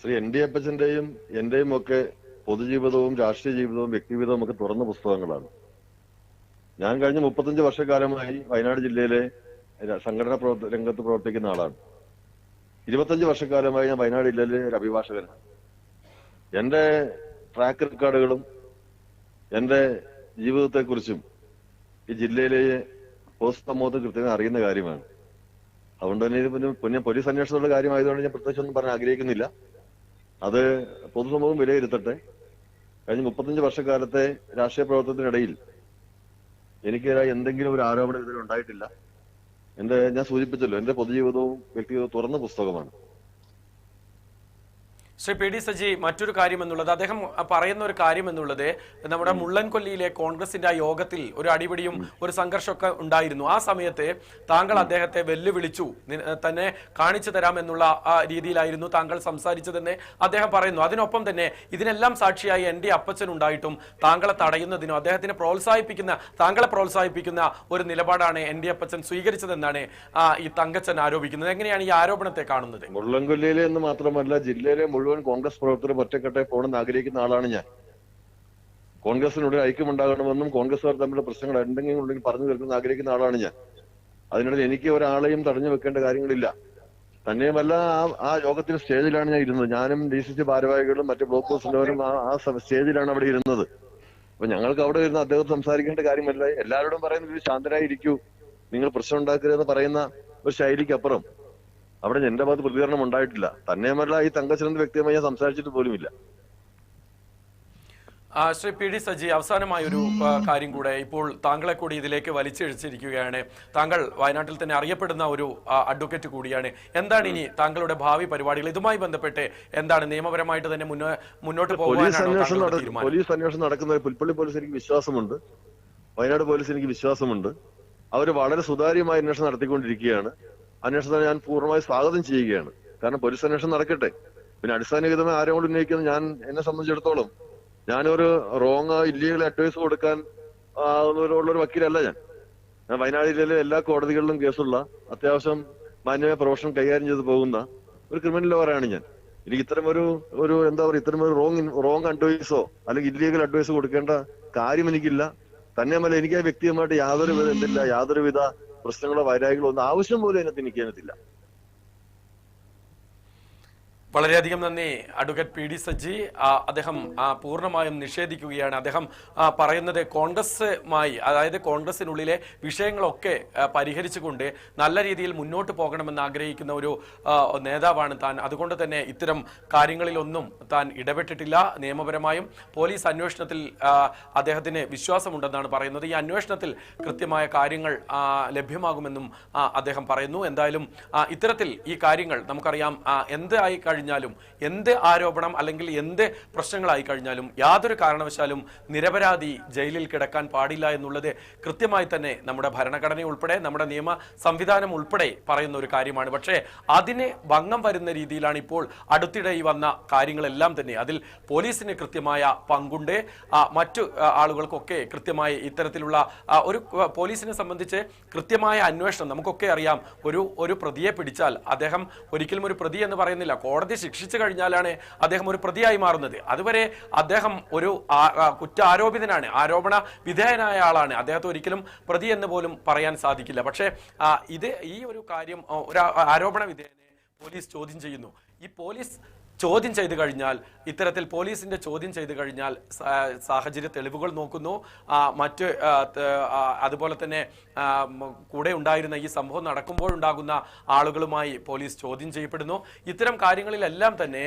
ശ്രീ എൻ ഡി അപ്പച്ചന്റെയും എന്റെയും ഒക്കെ പൊതുജീവിതവും രാഷ്ട്രീയ ജീവിതവും വ്യക്തിജീവിതവും ഒക്കെ തുറന്ന പുസ്തകങ്ങളാണ്. ഞാൻ കഴിഞ്ഞ മുപ്പത്തഞ്ച് വർഷക്കാലമായി വയനാട് ജില്ലയിലെ സംഘടന പ്രവർത്ത രംഗത്ത് പ്രവർത്തിക്കുന്ന ആളാണ്. ഇരുപത്തഞ്ച് വർഷക്കാലമായി ഞാൻ വയനാട് ജില്ലയിലെ ഒരു അഭിഭാഷകനാണ്. എന്റെ ട്രാക്ക് റെക്കോർഡുകളും എന്റെ ജീവിതത്തെക്കുറിച്ചും ഈ ജില്ലയിലെ പൊതുസമൂഹത്തിൽ കൃത്യമായി അറിയുന്ന കാര്യമാണ്. അതുകൊണ്ട് തന്നെ ഇത് പിന്നെ പിന്നെ പോലീസ് അന്വേഷണത്തിലെ കാര്യമായതുകൊണ്ട് ഞാൻ പ്രത്യേകിച്ച് ഒന്നും പറയാൻ ആഗ്രഹിക്കുന്നില്ല. അത് പൊതുസമൂഹം വിലയിരുത്തട്ടെ. കഴിഞ്ഞ മുപ്പത്തഞ്ച് വർഷക്കാലത്തെ രാഷ്ട്രീയ പ്രവർത്തനത്തിനിടയിൽ എനിക്കെതിരായി എന്തെങ്കിലും ഒരു ആരോപണം ഇതിൽ ഉണ്ടായിട്ടില്ല. എന്റെ ഞാൻ സൂചിപ്പിച്ചല്ലോ എന്റെ പൊതുജീവിതവും വ്യക്തിജീവിതവും തുറന്ന പുസ്തകമാണ്. ശ്രീ പി ഡി സജി മറ്റൊരു കാര്യം എന്നുള്ളത് അദ്ദേഹം പറയുന്ന ഒരു കാര്യം എന്നുള്ളത് നമ്മുടെ മുള്ളൻകൊല്ലിയിലെ കോൺഗ്രസിന്റെ ആ യോഗത്തിൽ ഒരു അടിപിടിയും ഒരു സംഘർഷമൊക്കെ ഉണ്ടായിരുന്നു. ആ സമയത്ത് താങ്കൾ അദ്ദേഹത്തെ വെല്ലുവിളിച്ചു. തന്നെ കാണിച്ചു തരാം എന്നുള്ള ആ രീതിയിലായിരുന്നു താങ്കൾ സംസാരിച്ചതെന്ന് അദ്ദേഹം പറയുന്നു. അതിനൊപ്പം തന്നെ ഇതിനെല്ലാം സാക്ഷിയായി എന്റെ അപ്പച്ചൻ ഉണ്ടായിട്ടും താങ്കളെ തടയുന്നതിനോ അദ്ദേഹത്തിനെ പ്രോത്സാഹിപ്പിക്കുന്ന താങ്കളെ പ്രോത്സാഹിപ്പിക്കുന്ന ഒരു നിലപാടാണ് എൻ ഡി അപ്പച്ചൻ സ്വീകരിച്ചതെന്നാണ് ഈ തങ്കച്ചൻ ആരോപിക്കുന്നത്. എങ്ങനെയാണ് ഈ ആരോപണത്തെ കാണുന്നത്? മുള്ളൻകൊല്ലിയിലെ എന്ന് മാത്രമല്ല ജില്ലയിലെ മുഴുവൻ കോൺഗ്രസ് പ്രവർത്തകരും ഒറ്റക്കെട്ടായി പോകണമെന്ന് ആഗ്രഹിക്കുന്ന ആളാണ് ഞാൻ. കോൺഗ്രസിനുള്ളിൽ ഐക്യമുണ്ടാകണമെന്നും കോൺഗ്രസ്സുകാർ തമ്മിലുള്ള പ്രശ്നങ്ങൾ എന്തെങ്കിലും ഉണ്ടെങ്കിൽ പറഞ്ഞു തീർക്കുന്ന ആഗ്രഹിക്കുന്ന ആളാണ് ഞാൻ. അതിനിടയിൽ എനിക്ക് ഒരാളെയും തടഞ്ഞു വെക്കേണ്ട കാര്യങ്ങളില്ല. തന്നെയുമല്ല ആ ആ യോഗത്തിൽ സ്റ്റേജിലാണ് ഞാൻ ഇരുന്നത്. ഞാനും ഡി സി സി ഭാരവാഹികളും മറ്റു ബ്ലോക്ക് പ്രസിഡന്റും ആ ആ സ്റ്റേജിലാണ് അവിടെ ഇരുന്നത്. അപ്പൊ ഞങ്ങൾക്ക് അവിടെ ഇരുന്ന് അദ്ദേഹം സംസാരിക്കേണ്ട കാര്യമല്ല. എല്ലാവരോടും പറയുന്നത് ശാന്തരായിരിക്കൂ. നിങ്ങൾ പ്രശ്നം ഉണ്ടാക്കരുതെന്ന് പറയുന്ന ഒരു ശൈലിക്കപ്പുറം. അവിടെ എന്റെ ഭാഗത്ത് പ്രതികരണം ഉണ്ടായിട്ടില്ല. തന്നെ തന്നെയുമല്ല ഈ തങ്കച്ചനെന്ന വ്യക്തിയുമായി ഞാൻ സംസാരിച്ചിട്ട് പോലുമില്ല. ശ്രീ പി ഡി സജി അവസാനമായ ഒരു കാര്യം കൂടെ. ഇപ്പോൾ താങ്കളെ കൂടി ഇതിലേക്ക് വലിച്ചെഴിച്ചിരിക്കുകയാണ്. താങ്കൾ വയനാട്ടിൽ തന്നെ അറിയപ്പെടുന്ന ഒരു അഡ്വക്കേറ്റ് കൂടിയാണ്. എന്താണ് ഇനി താങ്കളുടെ ഭാവി പരിപാടികൾ? ഇതുമായി ബന്ധപ്പെട്ട് എന്താണ് നിയമപരമായിട്ട് തന്നെ മുന്നോട്ട് പോലീസ് അന്വേഷണം നടക്കുന്ന പുൽപ്പള്ളി പോലീസ് എനിക്ക് വിശ്വാസമുണ്ട്. വയനാട് പോലീസ് എനിക്ക് വിശ്വാസമുണ്ട്. അവർ വളരെ സുതാര്യമായ അന്വേഷണം നടത്തിക്കൊണ്ടിരിക്കുകയാണ്. അന്വേഷണത്തെ ഞാൻ പൂർണമായി സ്വാഗതം ചെയ്യുകയാണ്. കാരണം പോലീസ് അന്വേഷണം നടക്കട്ടെ. പിന്നെ അടിസ്ഥാനരഹിതമായി ആരോട് ഉന്നയിക്കുന്നത് ഞാൻ എന്നെ സംബന്ധിച്ചിടത്തോളം ഞാനൊരു റോങ് ഇല്ലീഗൽ അഡ്വൈസ് കൊടുക്കാൻ ഉള്ളൊരു വക്കീലല്ല ഞാൻ. ഞാൻ വയനാട് ജില്ലയിലെ എല്ലാ കോടതികളിലും കേസുള്ള അത്യാവശ്യം മാന്യമായ പ്രൊഫഷൻ കൈകാര്യം ചെയ്തു പോകുന്ന ഒരു ക്രിമിനൽ ലോയറാണ് ഞാൻ. എനിക്ക് ഇത്തരം ഒരു ഒരു എന്താ പറയുക ഇത്തരം ഒരു റോങ് റോങ് അഡ്വൈസോ അല്ലെങ്കിൽ ഇല്ലീഗൽ അഡ്വൈസോ കൊടുക്കേണ്ട കാര്യം എനിക്കില്ല. തന്നെയുമല്ല എനിക്ക് ആ വ്യക്തിയുമായിട്ട് യാതൊരു വിധ എന്തില്ല യാതൊരുവിധ പ്രശ്നങ്ങളോ വൈരാഗ്യങ്ങളോ ഒന്നും ആവശ്യം പോലും അതിനകത്ത് എനിക്ക് അതിനകത്തില്ല വളരെയധികം നന്ദി അഡ്വക്കേറ്റ് പി ഡി സജ്ജി. അദ്ദേഹം പൂർണമായും നിഷേധിക്കുകയാണ്. അദ്ദേഹം പറയുന്നത് കോൺഗ്രസുമായി അതായത് കോൺഗ്രസിനുള്ളിലെ വിഷയങ്ങളൊക്കെ പരിഹരിച്ചുകൊണ്ട് നല്ല രീതിയിൽ മുന്നോട്ട് പോകണമെന്ന് ആഗ്രഹിക്കുന്ന ഒരു നേതാവാണ് താൻ. അതുകൊണ്ട് തന്നെ ഇത്തരം കാര്യങ്ങളിലൊന്നും താൻ ഇടപെട്ടിട്ടില്ല. നിയമപരമായും പോലീസ് അന്വേഷണത്തിൽ അദ്ദേഹത്തിന് വിശ്വാസമുണ്ടെന്നാണ് പറയുന്നത്. ഈ അന്വേഷണത്തിൽ കൃത്യമായ കാര്യങ്ങൾ ലഭ്യമാകുമെന്നും അദ്ദേഹം പറയുന്നു. എന്തായാലും ഇത്തരത്തിൽ ഈ കാര്യങ്ങൾ നമുക്കറിയാം എന്തായി കഴിഞ്ഞാലും കഴിഞ്ഞാലും എന്ത് ആരോപണം അല്ലെങ്കിൽ എന്ത് പ്രശ്നങ്ങളായി കഴിഞ്ഞാലും യാതൊരു കാരണവശാലും നിരപരാധി ജയിലിൽ കിടക്കാൻ പാടില്ല എന്നുള്ളത് കൃത്യമായി തന്നെ നമ്മുടെ ഭരണഘടന ഉൾപ്പെടെ നമ്മുടെ നിയമ സംവിധാനം ഉൾപ്പെടെ പറയുന്ന ഒരു കാര്യമാണ്. പക്ഷേ അതിന് ഭംഗം വരുന്ന രീതിയിലാണ് ഇപ്പോൾ അടുത്തിടെ ഈ വന്ന കാര്യങ്ങളെല്ലാം തന്നെ. അതിൽ പോലീസിന് കൃത്യമായ പങ്കുണ്ട്. മറ്റു ആളുകൾക്കൊക്കെ കൃത്യമായി ഇത്തരത്തിലുള്ള ഒരു പോലീസിനെ സംബന്ധിച്ച് കൃത്യമായ അന്വേഷണം നമുക്കൊക്കെ അറിയാം. ഒരു ഒരു പ്രതിയെ പിടിച്ചാൽ അദ്ദേഹം ഒരിക്കലും ഒരു പ്രതി എന്ന് പറയുന്നില്ല. കോടതി ശിക്ഷിച്ചു കഴിഞ്ഞാലാണ് അദ്ദേഹം ഒരു പ്രതിയായി മാറുന്നത്. അതുവരെ അദ്ദേഹം ഒരു കുറ്റാരോപിതനാണ്. ആരോപണ വിധേയനായ ആളാണ്. അദ്ദേഹത്തെ ഒരിക്കലും പ്രതി എന്ന് പോലും പറയാൻ സാധിക്കില്ല. പക്ഷേ ഇത് ഈ ഒരു കാര്യം ഒരു ആരോപണ വിധേയനെ പോലീസ് ചോദ്യം ചെയ്യുന്നു. ഈ പോലീസ് ചോദ്യം ചെയ്തു കഴിഞ്ഞാൽ ഇത്തരത്തിൽ പോലീസിന്റെ ചോദ്യം ചെയ്തു കഴിഞ്ഞാൽ സാഹചര്യ തെളിവുകൾ നോക്കുന്നു. മറ്റ് അതുപോലെ തന്നെ കൂടെ ഉണ്ടായിരുന്ന ഈ സംഭവം നടക്കുമ്പോൾ ഉണ്ടാകുന്ന ആളുകളുമായി പോലീസ് ചോദ്യം ചെയ്യപ്പെടുന്നു. ഇത്തരം കാര്യങ്ങളിലെല്ലാം തന്നെ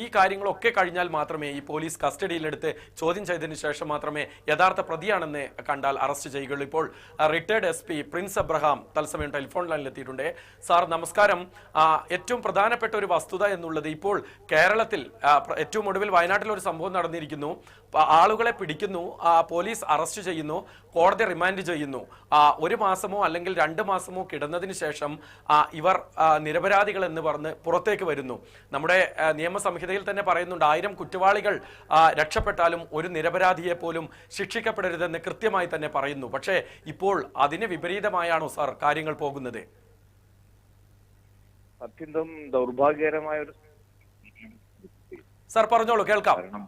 ഈ കാര്യങ്ങളൊക്കെ കഴിഞ്ഞാൽ മാത്രമേ ഈ പോലീസ് കസ്റ്റഡിയിലെടുത്ത് ചോദ്യം ചെയ്തതിനു ശേഷം മാത്രമേ യഥാർത്ഥ പ്രതിയാണെന്ന് കണ്ടാൽ അറസ്റ്റ് ചെയ്യുകയുള്ളൂ. ഇപ്പോൾ retired S P Prince Abraham തത്സമയം ടെലിഫോൺ ലൈനിലെത്തിയിട്ടുണ്ട്. സാർ നമസ്കാരം. ഏറ്റവും പ്രധാനപ്പെട്ട ഒരു വസ്തുത എന്നുള്ളത് ഇപ്പോൾ കേരളത്തിൽ ഏറ്റവും ഒടുവിൽ വയനാട്ടിൽ ഒരു സംഭവം നടന്നിരിക്കുന്നു. ആളുകളെ പിടിക്കുന്നു പോലീസ് അറസ്റ്റ് ചെയ്യുന്നു കോടതി റിമാൻഡ് ചെയ്യുന്നു. ഒരു മാസമോ അല്ലെങ്കിൽ രണ്ട് മാസമോ കിടന്നതിന് ശേഷം ഇവർ നിരപരാധികൾ എന്ന് പറഞ്ഞ് പുറത്തേക്ക് വരുന്നു. നമ്മുടെ നിയമസംഹിതയിൽ തന്നെ പറയുന്നുണ്ട് ആയിരം കുറ്റവാളികൾ രക്ഷപ്പെട്ടാലും ഒരു നിരപരാധിയെ പോലും ശിക്ഷിക്കപ്പെടരുതെന്ന് കൃത്യമായി തന്നെ പറയുന്നു. പക്ഷേ ഇപ്പോൾ അതിന് വിപരീതമായാണോ സാർ കാര്യങ്ങൾ പോകുന്നത്? അത്യന്തം ദൗർഭാഗ്യകരമായ ഒരു സാർ പറഞ്ഞോളൂ കേൾക്കാം. കാരണം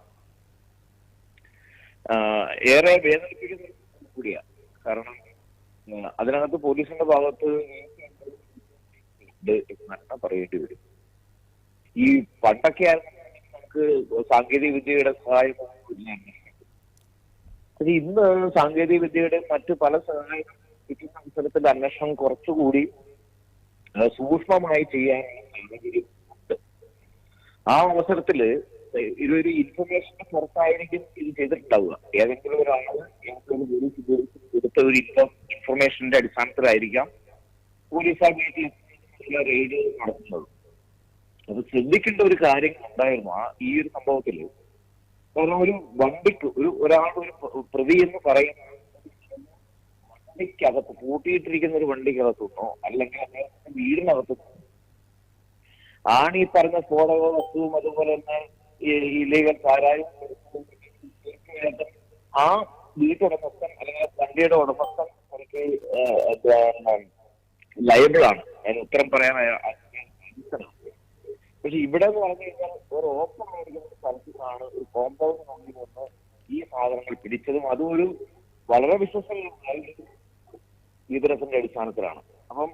ഏറെ വേദനിപ്പിക്കുന്ന കൂടിയാ. കാരണം അതിനകത്ത് പോലീസിന്റെ ഭാഗത്ത് എന്നാണ് പറയേണ്ടി വരും. ഈ പണ്ടൊക്കെ നമുക്ക് സാങ്കേതിക വിദ്യയുടെ സഹായം. പക്ഷെ ഇന്ന് സാങ്കേതിക വിദ്യയുടെ മറ്റു പല സഹായം കിട്ടുന്ന അവസരത്തിൽ അന്വേഷണം കുറച്ചുകൂടി സൂക്ഷ്മമായി ചെയ്യാൻ ആ അവസരത്തിൽ ഇതൊരു ഇൻഫർമേഷന്റെ പുറത്തായിരിക്കും ഇത് ചെയ്തിട്ടുണ്ടാവുക. ഏതെങ്കിലും ഒരാൾ ഏതെങ്കിലും കൊടുത്ത ഒരു ഇൻഫോ ഇൻഫർമേഷന്റെ അടിസ്ഥാനത്തിലായിരിക്കാം പോലീസ് ആ വീട്ടിൽ റെയ്ഡ് നടത്തുന്നത്. അത് ശ്രദ്ധിക്കേണ്ട ഒരു കാര്യം ഉണ്ടായിരുന്നു ആ ഈ ഒരു സംഭവത്തിൽ. കാരണം ഒരു വണ്ടിക്ക് ഒരു ഒരാൾ ഒരു പ്രതി എന്ന് പറയുന്ന വണ്ടിക്കകത്ത് കൂട്ടിയിട്ടിരിക്കുന്ന ഒരു വണ്ടിക്കകത്തുനിന്നോ അല്ലെങ്കിൽ അദ്ദേഹത്തിന്റെ വീടിനകത്തു ആണ് ഈ പറഞ്ഞ സ്ഫോടക വസ്തുവും അതുപോലെ തന്നെ ഇലീഗൽ സാരായും ആ വീട്ടുടമസ്ഥൻ അല്ലെങ്കിൽ വണ്ടിയുടെ ഉടമസ്ഥൻ എനിക്ക് ആണ്. അതിന് ഉത്തരം പറയാൻ പക്ഷെ ഇവിടെ എന്ന് പറഞ്ഞു കഴിഞ്ഞാൽ ഒരു ഓപ്പൺ ആയിരിക്കുന്ന ഒരു സ്ഥലത്താണ് ഒരു കോമ്പൗണ്ടിനുള്ളിൽ നിന്ന് ഈ സാധനങ്ങൾ പിടിച്ചതും. അതും ഒരു വളരെ വിശ്വസനീയമായ വിവരത്തിന്റെ അടിസ്ഥാനത്തിലാണ്. അപ്പം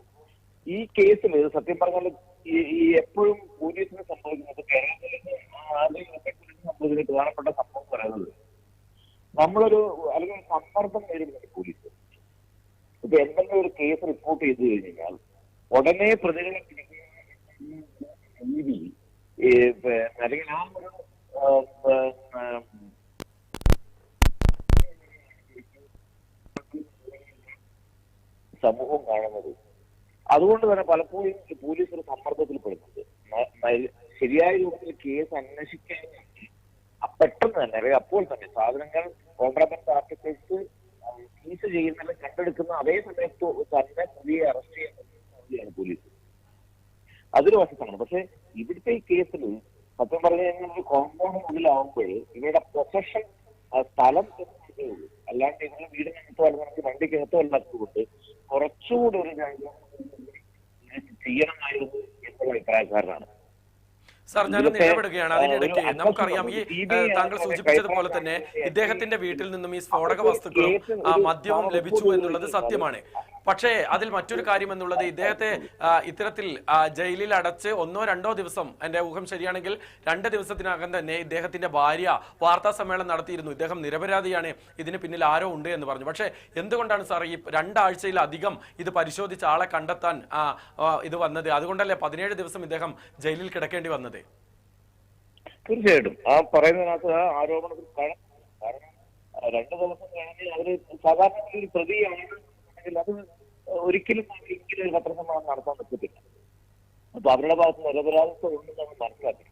ഈ കേസിൽ സത്യം പറഞ്ഞാൽ ഈ എപ്പോഴും പോലീസിന് സംഭവിക്കുന്നത് കേരളത്തിൽ ആദ്യം സംഭവിക്കുന്ന പ്രധാനപ്പെട്ട സംഭവം പറയുന്നത് നമ്മളൊരു അല്ലെങ്കിൽ സമ്മർദ്ദം നേരിടുന്നുണ്ട് പോലീസ്. ഇപ്പൊ എന്തെങ്കിലും ഒരു കേസ് റിപ്പോർട്ട് ചെയ്തു കഴിഞ്ഞാൽ ഉടനെ പ്രതികളെ രീതി അല്ലെങ്കിൽ ആ ഒരു ആ, പിന്നെ, സമൂഹം കാണുന്നത്. അതുകൊണ്ട് തന്നെ പലപ്പോഴും പോലീസ് ഒരു സമ്മർദ്ദത്തിൽ പെടുന്നുണ്ട്. ശരിയായ രൂപത്തിൽ കേസ് അന്വേഷിക്കാൻ പെട്ടെന്ന് തന്നെ അല്ലെങ്കിൽ അപ്പോൾ തന്നെ സാധനങ്ങൾ കോൺട്രാബൻഡ് ആർട്ടിക്കിൾസ് സീസ് ചെയ്യുന്ന കണ്ടെടുക്കുന്ന അതേ സമയത്ത് തന്നെ പ്രതിയെ അറസ്റ്റ് ചെയ്യാൻ പോലീസ് അതൊരു വശത്താണ്. പക്ഷെ ഇവിടുത്തെ ഈ കേസിൽ സത്യം പറഞ്ഞു കഴിഞ്ഞാൽ ഒരു കോമ്പൗണ്ട് മുതലാവുമ്പോൾ ഇവരുടെ പൊസഷൻ സ്ഥലം അല്ലാണ്ട് ഇവരുടെ വീടിനകത്തോ അല്ലെങ്കിൽ വണ്ടിക്കകത്തോ അല്ലാത്തതുകൊണ്ട് കുറച്ചുകൂടി ഒരു കാര്യം ചെയ്യണമായിരുന്നു എന്നുള്ള അഭിപ്രായക്കാരനാണ്. സാർ ഞാൻ നിലപെടുകയാണ് ഇടപെടുകയാണ് അതിനിടയ്ക്ക് നമുക്കറിയാം ഈ താങ്കൾ സൂചിപ്പിച്ചതുപോലെ തന്നെ ഇദ്ദേഹത്തിന്റെ വീട്ടിൽ നിന്നും ഈ സ്ഫോടക വസ്തുക്കളും മദ്യവും ലഭിച്ചു എന്നുള്ളത് സത്യമാണ്. പക്ഷേ അതിൽ മറ്റൊരു കാര്യം എന്നുള്ളത് ഇദ്ദേഹത്തെ ഇത്തരത്തിൽ ജയിലിൽ അടച്ച് ഒന്നോ രണ്ടോ ദിവസം എന്റെ ഊഹം ശരിയാണെങ്കിൽ രണ്ട് ദിവസത്തിനകം തന്നെ ഇദ്ദേഹത്തിന്റെ ഭാര്യ വാർത്താ സമ്മേളനം നടത്തിയിരുന്നു. ഇദ്ദേഹം നിരപരാധിയാണ്. ഇതിന് പിന്നിൽ ആരോ ഉണ്ട് എന്ന് പറഞ്ഞു. പക്ഷേ എന്തുകൊണ്ടാണ് സാർ ഈ രണ്ടാഴ്ചയിലധികം ഇത് പരിശോധിച്ച് ആളെ കണ്ടെത്താൻ ഇത് വന്നത്? അതുകൊണ്ടല്ലേ പതിനേഴ് ദിവസം ഇദ്ദേഹം ജയിലിൽ കിടക്കേണ്ടി വന്നത്? തീർച്ചയായിട്ടും ആ പറയുന്നതിനകത്ത് ആ ആരോപണത്തിൽ കാരണം രണ്ട് ദിവസം കഴിഞ്ഞ് അവർ സാധാരണ ഒരു പ്രതിയാണെങ്കിൽ അത് ഒരിക്കലും ഒരിക്കലും ഒരു പത്രസമ്മേളനം നടത്താൻ പറ്റത്തില്ല അപ്പൊ അവരുടെ ഭാഗത്ത് നിരപരാധിത്വം ഉണ്ടെന്ന് നമ്മൾ മനസ്സിലാക്കി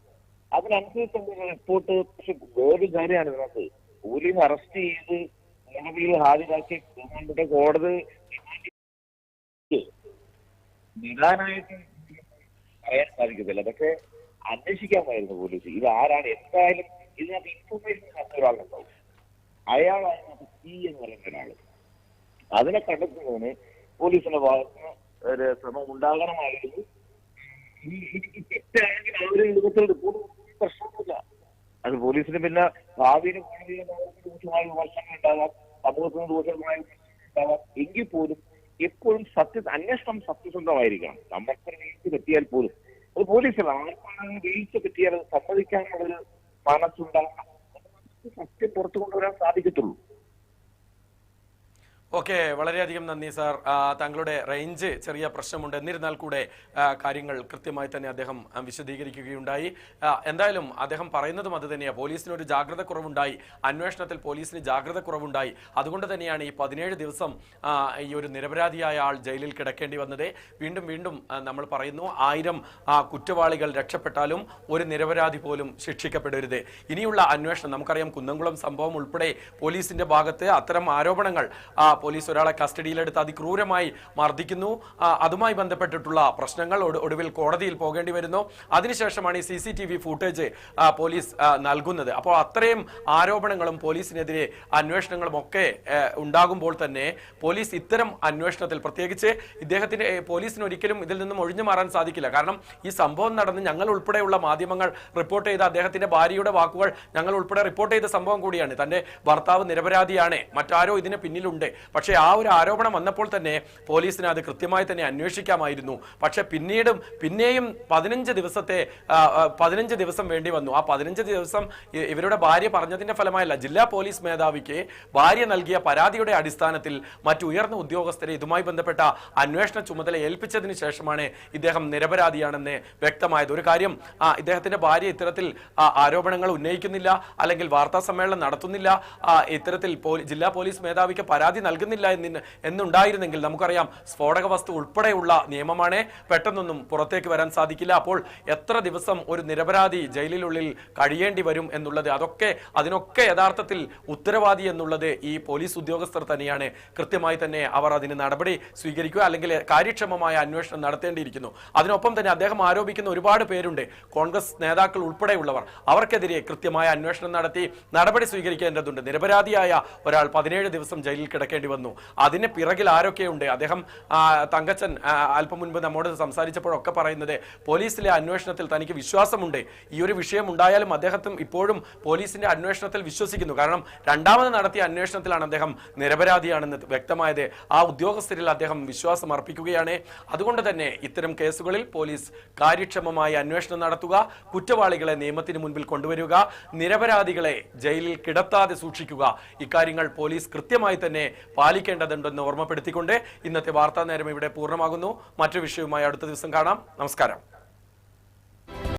അതിനനുസരിച്ചുള്ള റിപ്പോർട്ട് പക്ഷെ വേറൊരു കാര്യമാണ് ഇതിനകത്ത് പോലീസ് അറസ്റ്റ് ചെയ്ത് നിലവിൽ ഹാജരാക്കി ബഹുമാനപ്പെട്ട കോടതി നിദാനായിട്ട് പറയാൻ സാധിക്കത്തില്ല പക്ഷെ അന്വേഷിക്കാമായിരുന്നു പോലീസ്. ഇത് ആരാണ് എന്തായാലും ഇതിനകത്ത് ഇൻഫർമേഷൻ തന്ന ഒരാളുണ്ടാവും. അയാളാണ് അതിനകത്ത് സി എന്ന് പറയുന്ന ഒരാൾ. അതിനെ കണ്ടെത്തുന്നതിന് പോലീസിന്റെ ഭാഗത്ത് ഒരു ശ്രമം ഉണ്ടാകണമായിരുന്നു. തെറ്റാണെങ്കിൽ അവർ ഇതുപോലത്തെ പ്രശ്നമൊന്നുമില്ല അത് പോലീസിന് പിന്നെ ഭാവിയിലെ ദൂഷ്യമായ വിമർശനങ്ങൾ ഉണ്ടാകാം. സമൂഹത്തിന് വിമർശനങ്ങൾ ഉണ്ടാകാം. എങ്കിൽ പോലും എപ്പോഴും സത്യ അന്വേഷണം സത്യസന്ധമായിരിക്കണം. നമ്മൾക്ക് വീഴ്ച പറ്റിയാൽ പോലും അത് പോലീസിൽ ആർക്കാണ് വീഴ്ച കിട്ടിയാൽ സമ്മതിക്കാനുള്ളൊരു മനസ്സുണ്ടാകണം സത്യം പുറത്തു കൊണ്ടുവരാൻ സാധിക്കത്തുള്ളൂ. ഓക്കെ വളരെയധികം നന്ദി സാർ. താങ്കളുടെ റേഞ്ച് ചെറിയ പ്രശ്നമുണ്ട്. എന്നിരുന്നാൽ കൂടെ കാര്യങ്ങൾ കൃത്യമായി തന്നെ അദ്ദേഹം വിശദീകരിക്കുകയുണ്ടായി. എന്തായാലും അദ്ദേഹം പറയുന്നതും അത് തന്നെയാണ് പോലീസിന് ഒരു ജാഗ്രത കുറവുണ്ടായി അന്വേഷണത്തിൽ പോലീസിന് ജാഗ്രത കുറവുണ്ടായി അതുകൊണ്ട് തന്നെയാണ് ഈ പതിനേഴ് ദിവസം ഈ ഒരു നിരപരാധിയായ ആൾ ജയിലിൽ കിടക്കേണ്ടി വന്നത്. വീണ്ടും വീണ്ടും നമ്മൾ പറയുന്നു ആയിരം കുറ്റവാളികൾ രക്ഷപ്പെട്ടാലും ഒരു നിരപരാധി പോലും ശിക്ഷിക്കപ്പെടരുത്. ഇനിയുള്ള അന്വേഷണം നമുക്കറിയാം കുന്നംകുളം സംഭവം ഉൾപ്പെടെ പോലീസിന്റെ ഭാഗത്ത് അത്തരം ആരോപണങ്ങൾ പോലീസ് ഒരാളെ കസ്റ്റഡിയിലെടുത്ത് അതിക്രൂരമായി മർദ്ദിക്കുന്നു. അതുമായി ബന്ധപ്പെട്ടിട്ടുള്ള പ്രശ്നങ്ങൾ ഒടുവിൽ കോടതിയിൽ പോകേണ്ടി വരുന്നു. അതിനുശേഷമാണ് ഈ C C T V footage police നൽകുന്നത്. അപ്പോൾ അത്രയും ആരോപണങ്ങളും പോലീസിനെതിരെ അന്വേഷണങ്ങളും ഒക്കെ ഉണ്ടാകുമ്പോൾ തന്നെ പോലീസ് ഇത്തരം അന്വേഷണത്തിൽ പ്രത്യേകിച്ച് ഇദ്ദേഹത്തിന്റെ പോലീസിന് ഒരിക്കലും ഇതിൽ നിന്നും ഒഴിഞ്ഞു മാറാൻ സാധിക്കില്ല. കാരണം ഈ സംഭവം നടന്ന് ഞങ്ങൾ ഉൾപ്പെടെയുള്ള മാധ്യമങ്ങൾ റിപ്പോർട്ട് ചെയ്ത അദ്ദേഹത്തിന്റെ ഭാര്യയുടെ വാക്കുകൾ ഞങ്ങൾ ഉൾപ്പെടെ റിപ്പോർട്ട് ചെയ്ത സംഭവം കൂടിയാണ്. തന്റെ ഭർത്താവ് നിരപരാധിയാണ്. മറ്റാരോ ഇതിന് പിന്നിലുണ്ട്. പക്ഷേ ആ ഒരു ആരോപണം വന്നപ്പോൾ തന്നെ പോലീസിന് അത് കൃത്യമായി തന്നെ അന്വേഷിക്കാമായിരുന്നു. പക്ഷെ പിന്നീടും പിന്നെയും പതിനഞ്ച് ദിവസത്തെ പതിനഞ്ച് ദിവസം വേണ്ടി വന്നു. ആ പതിനഞ്ച് ദിവസം ഇവരുടെ ഭാര്യ പറഞ്ഞതിന്റെ ഫലമായല്ല ജില്ലാ പോലീസ് മേധാവിക്ക് ഭാര്യ നൽകിയ പരാതിയുടെ അടിസ്ഥാനത്തിൽ മറ്റു ഉയർന്ന ഉദ്യോഗസ്ഥരെ ഇതുമായി ബന്ധപ്പെട്ട അന്വേഷണ ചുമതല ഏൽപ്പിച്ചതിന് ശേഷമാണ് ഇദ്ദേഹം നിരപരാധിയാണെന്ന് വ്യക്തമായത്. ഒരു കാര്യം ഇദ്ദേഹത്തിന്റെ ഭാര്യ ഇത്തരത്തിൽ ആരോപണങ്ങൾ ഉന്നയിക്കുന്നില്ല അല്ലെങ്കിൽ വാർത്താ സമ്മേളനം നടത്തുന്നില്ല. ഇത്തരത്തിൽ ജില്ലാ പോലീസ് മേധാവിക്ക് പരാതി നൽകുന്നില്ല എന്നുണ്ടായിരുന്നെങ്കിൽ നമുക്കറിയാം സ്ഫോടക വസ്തു ഉൾപ്പെടെയുള്ള നിയമമാണ് പെട്ടെന്നൊന്നും പുറത്തേക്ക് വരാൻ സാധിക്കില്ല. അപ്പോൾ എത്ര ദിവസം ഒരു നിരപരാധി ജയിലിനുള്ളിൽ കഴിയേണ്ടി വരും എന്നുള്ളത് അതൊക്കെ അതിനൊക്കെ യഥാർത്ഥത്തിൽ ഉത്തരവാദി എന്നുള്ളത് ഈ പോലീസ് ഉദ്യോഗസ്ഥർ തന്നെയാണ്. കൃത്യമായി തന്നെ അവർ അതിന് നടപടി സ്വീകരിക്കുക അല്ലെങ്കിൽ കാര്യക്ഷമമായ അന്വേഷണം നടത്തേണ്ടിയിരിക്കുന്നു. അതിനൊപ്പം തന്നെ അദ്ദേഹം ആരോപിക്കുന്ന ഒരുപാട് പേരുണ്ട്. കോൺഗ്രസ് നേതാക്കൾ ഉൾപ്പെടെയുള്ളവർ അവർക്കെതിരെ കൃത്യമായ അന്വേഷണം നടത്തി നടപടി സ്വീകരിക്കേണ്ടതുണ്ട്. നിരപരാധിയായ ഒരാൾ പതിനേഴ് ദിവസം ജയിലിൽ കിടക്കേണ്ടി വന്നു. അതിന് പിറകിൽ ആരൊക്കെയുണ്ട്? അദ്ദേഹം തങ്കച്ചൻ അല്പം മുൻപ് നമ്മോട് സംസാരിച്ചപ്പോഴൊക്കെ പറയുന്നത് പോലീസിലെ അന്വേഷണത്തിൽ തനിക്ക് വിശ്വാസമുണ്ട്. ഈ ഒരു വിഷയം ഉണ്ടായാലും അദ്ദേഹത്തും ഇപ്പോഴും പോലീസിന്റെ അന്വേഷണത്തിൽ വിശ്വസിക്കുന്നു. കാരണം രണ്ടാമത് നടത്തിയ അന്വേഷണത്തിലാണ് അദ്ദേഹം നിരപരാധിയാണെന്ന് വ്യക്തമായത്. ആ ഉദ്യോഗസ്ഥരിൽ അദ്ദേഹം വിശ്വാസം അർപ്പിക്കുകയാണ്. അതുകൊണ്ട് തന്നെ ഇത്തരം കേസുകളിൽ പോലീസ് കാര്യക്ഷമമായി അന്വേഷണം നടത്തുക കുറ്റവാളികളെ നിയമത്തിന് മുൻപിൽ കൊണ്ടുവരിക നിരപരാധികളെ ജയിലിൽ കിടത്താതെ സൂക്ഷിക്കുക. ഇക്കാര്യങ്ങൾ പോലീസ് കൃത്യമായി തന്നെ പാലിക്കേണ്ടതുണ്ടെന്ന് ഓർമ്മപ്പെടുത്തിക്കൊണ്ട് ഇന്നത്തെ വാർത്താ നേരം ഇവിടെ പൂർണമാകുന്നു. മറ്റു വിഷയവുമായി അടുത്ത ദിവസം കാണാം. നമസ്കാരം.